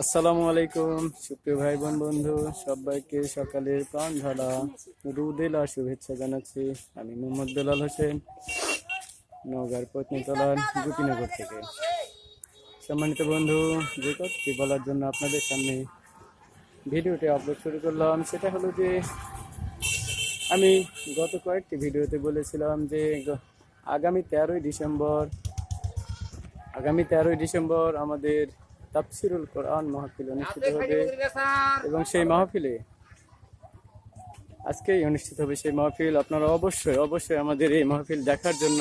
আসসালামু আলাইকুম, সুপ্রিয় ভাই বোন বন্ধু, সবাইকে সকালের প্রাণ ঢালা রুদেলা শুভেচ্ছা জানাচ্ছি আমি মোহাম্মদ বেলাল হোসেন নগর পত্নীতলার গোপীনগর থেকে। সম্মানিত বন্ধু, যে কথাটি বলার জন্য আপনাদের সামনে ভিডিওটি আপলোড শুরু করলাম, সেটা হলো যে আমি গত কয়েকটি ভিডিওতে বলেছিলাম যে আগামী তেরোই ডিসেম্বর, আগামী তেরোই ডিসেম্বর আমাদের তাফসিরুল কোরআন মাহফিল অনুষ্ঠিত হবে এবং সেই মাহফিলে আজকেই অনুষ্ঠিত হবে সেই মাহফিল। আপনারা অবশ্যই অবশ্যই আমাদের এই মাহফিল দেখার জন্য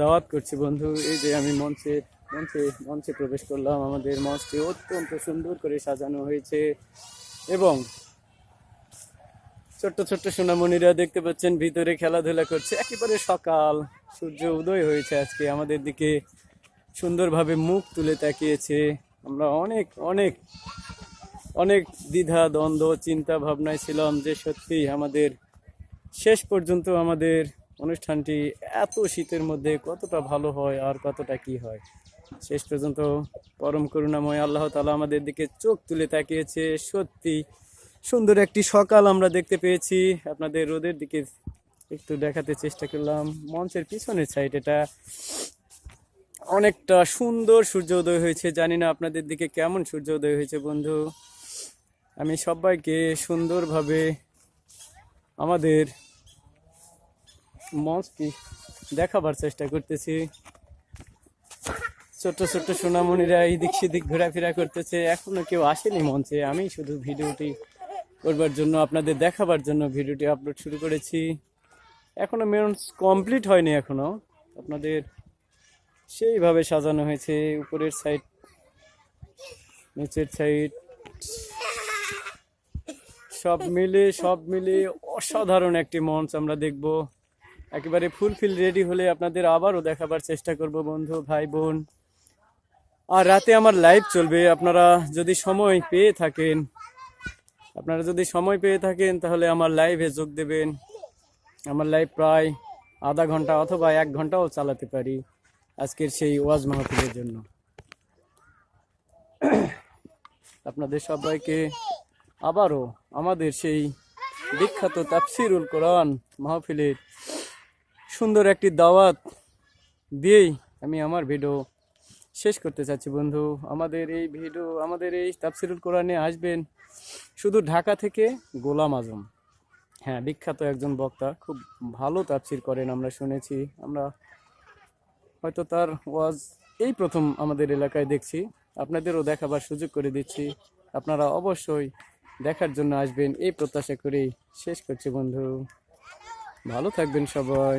দাওয়াত করছি বন্ধু। এই যে আমি মঞ্চে মঞ্চে মঞ্চে প্রবেশ করলাম। আমাদের মঞ্চটি অত্যন্ত সুন্দর করে সাজানো হয়েছে এবং ছোট্ট ছোট্ট সোনামণিরা দেখতে পাচ্ছেন ভিতরে খেলাধুলা করছে। একেবারে সকাল সূর্য উদয় হয়েছে আজকে আমাদের দিকে। সুন্দরভাবে মুখ তুলে তাকিয়েছে। আমরা অনেক অনেক অনেক দ্বিধা, দ্বন্দ্ব, চিন্তা ভাবনায় ছিলাম যে সত্যি আমাদের শেষ পর্যন্ত আমাদের অনুষ্ঠানটি এত শীতের মধ্যে কতটা ভালো হয় আর কতটা কি হয়। শেষ পর্যন্ত পরম করুণাময় আল্লাহ তালা আমাদের দিকে চোখ তুলে তাকিয়েছে। সত্যি সুন্দর একটি সকাল আমরা দেখতে পেয়েছি। আপনাদের রোদের দিকে একটু দেখাতে চেষ্টা করলাম। মঞ্চের পিছনের সাইড এটা। অনেকটা সুন্দর সূর্য উদয় হয়েছে। জানি না আপনাদের দিকে কেমন সূর্য উদয় হয়েছে বন্ধু। আমি সবাইকে সুন্দরভাবে আমাদের মঞ্চটি দেখাবার চেষ্টা করতেছি। ছোট্ট ছোট্ট সোনামণিরা এদিক সেদিক ঘোরাফেরা করতেছে। এখনও কেউ আসেনি মঞ্চে। আমি শুধু ভিডিওটি করবার জন্য, আপনাদের দেখাবার জন্য ভিডিওটি আপলোড শুরু করেছি। এখনও মেন্স কমপ্লিট হয়নি এখনও। আপনাদের সেইভাবে সাজানো হয়েছে, উপরের সাইড নিচের সাইড সব মিলে সব মিলে অসাধারণ একটি মঞ্চ আমরা দেখব। একেবারে ফুলফিল রেডি হলে আপনাদের আবারও দেখাবার চেষ্টা করব বন্ধু, ভাই, বোন। আর রাতে আমার লাইভ চলবে, আপনারা যদি সময় পেয়ে থাকেন, আপনারা যদি সময় পেয়ে থাকেন, তাহলে আমার লাইভে যোগ দেবেন। আমার লাইভ প্রায় আধা ঘণ্টা অথবা এক ঘন্টাও চালাতে পারি। আজকের সেই ওয়াজ মাহফিলের জন্য। আপনাদের সবাইকে আবারও আমাদের সেই বিখ্যাত তাফসিরুল কোরআন মাহফিলের সুন্দর একটি দাওয়াত দিয়েই আমি আমার ভিডিও শেষ করতে চাচ্ছি বন্ধু। আমাদের এই ভিডিও, আমাদের এই তাফসিরুল কোরআনে আসবেন শুধু ঢাকা থেকে গোলাম আজম। হ্যাঁ বিখ্যাত একজন বক্তা, খুব ভালো তাফসির করেন আমরা শুনেছি। আমরা হয়তো তার ওয়াজ এই প্রথম আমাদের এলাকায় দেখছি। আপনাদেরও দেখাবার সুযোগ করে দিচ্ছি। আপনারা অবশ্যই দেখার জন্য আসবেন। এই প্রত্যাশা করেই শেষ করছি বন্ধু। ভালো থাকবেন সবাই।